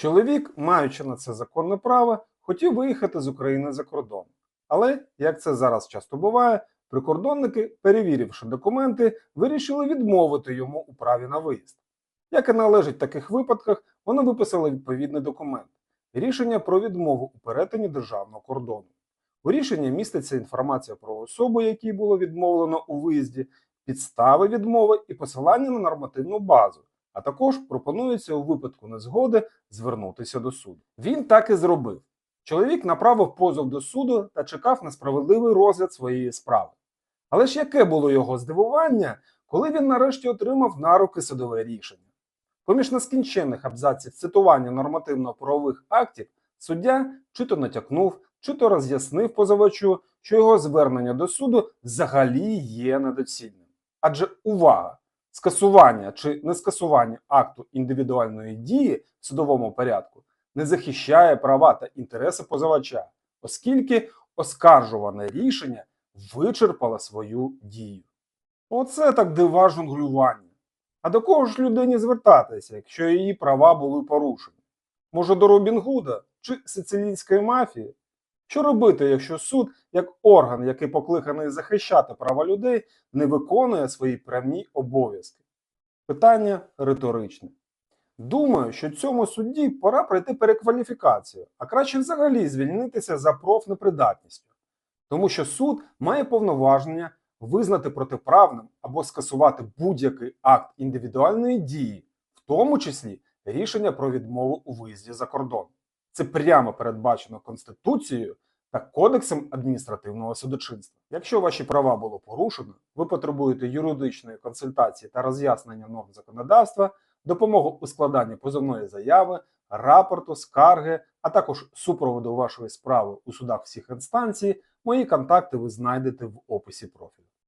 Чоловік, маючи на це законне право, хотів виїхати з України за кордон. Але, як це зараз часто буває, прикордонники, перевіривши документи, вирішили відмовити йому у праві на виїзд. Як і належить в таких випадках, вони виписали відповідний документ рішення про відмову у перетині державного кордону. У рішенні міститься інформація про особу, якій було відмовлено у виїзді, підстави відмови і посилання на нормативну базу. А також пропонується у випадку незгоди звернутися до суду. Він так і зробив. Чоловік направив позов до суду та чекав на справедливий розгляд своєї справи. Але ж яке було його здивування, коли він нарешті отримав на руки судове рішення? Поміж нескінченних абзаців цитування нормативно-правових актів суддя чи то натякнув, чи то роз'яснив позивачу, що його звернення до суду взагалі є недоцільним. Адже увага! Скасування чи нескасування акту індивідуальної дії в судовому порядку не захищає права та інтереси позивача, оскільки оскаржуване рішення вичерпало свою дію. Оце так дива жонглювання. А до кого ж людині звертатися, якщо її права були порушені? Може, до Робін Гуда чи сицилійської мафії? Що робити, якщо суд, як орган, який покликаний захищати права людей, не виконує свої прямі обов'язки? Питання риторичне. Думаю, що цьому судді пора пройти перекваліфікацію, а краще взагалі звільнитися за профнепридатністю, тому що суд має повноваження визнати протиправним або скасувати будь-який акт індивідуальної дії, в тому числі рішення про відмову у виїзді за кордон. Це прямо передбачено Конституцією та Кодексом адміністративного судочинства. Якщо ваші права було порушено, ви потребуєте юридичної консультації та роз'яснення норм законодавства, допомогу у складанні позовної заяви, рапорту, скарги, а також супроводу вашої справи у судах всіх інстанцій, мої контакти ви знайдете в описі профілю.